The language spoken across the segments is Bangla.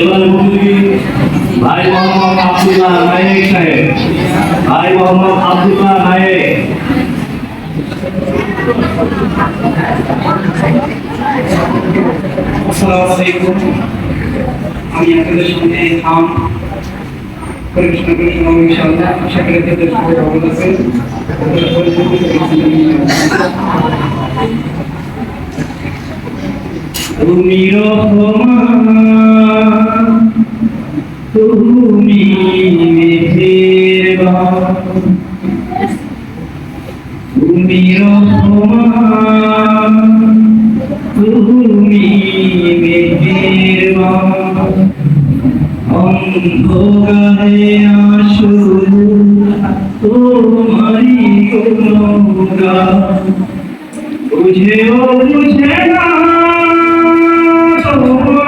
এবার মুরব্বী ভাই মোহাম্মদ আব্দুল্লাহ নায়েক সাহেব। ভাই মোহাম্মদ আব্দুল্লাহ নায়েক। আসসালামু আলাইকুম। আমি আপনাদের সামনে নাম পরিবেশনা করে শোনাবো ইনশাআল্লাহ। আশা করি আপনাদের সবাই ভালো আছে আপনাদের পরিচিত তুমি তুমি তুমি তুমি অন্ধকারে আসুন তোমারি গুণগান বুঝেও বুঝে না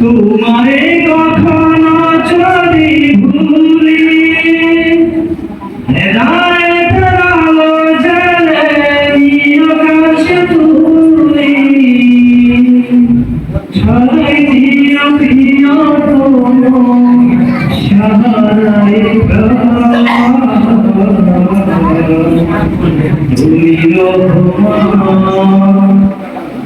তোমারে কখনো চলি ভুলি কাছে তুলি।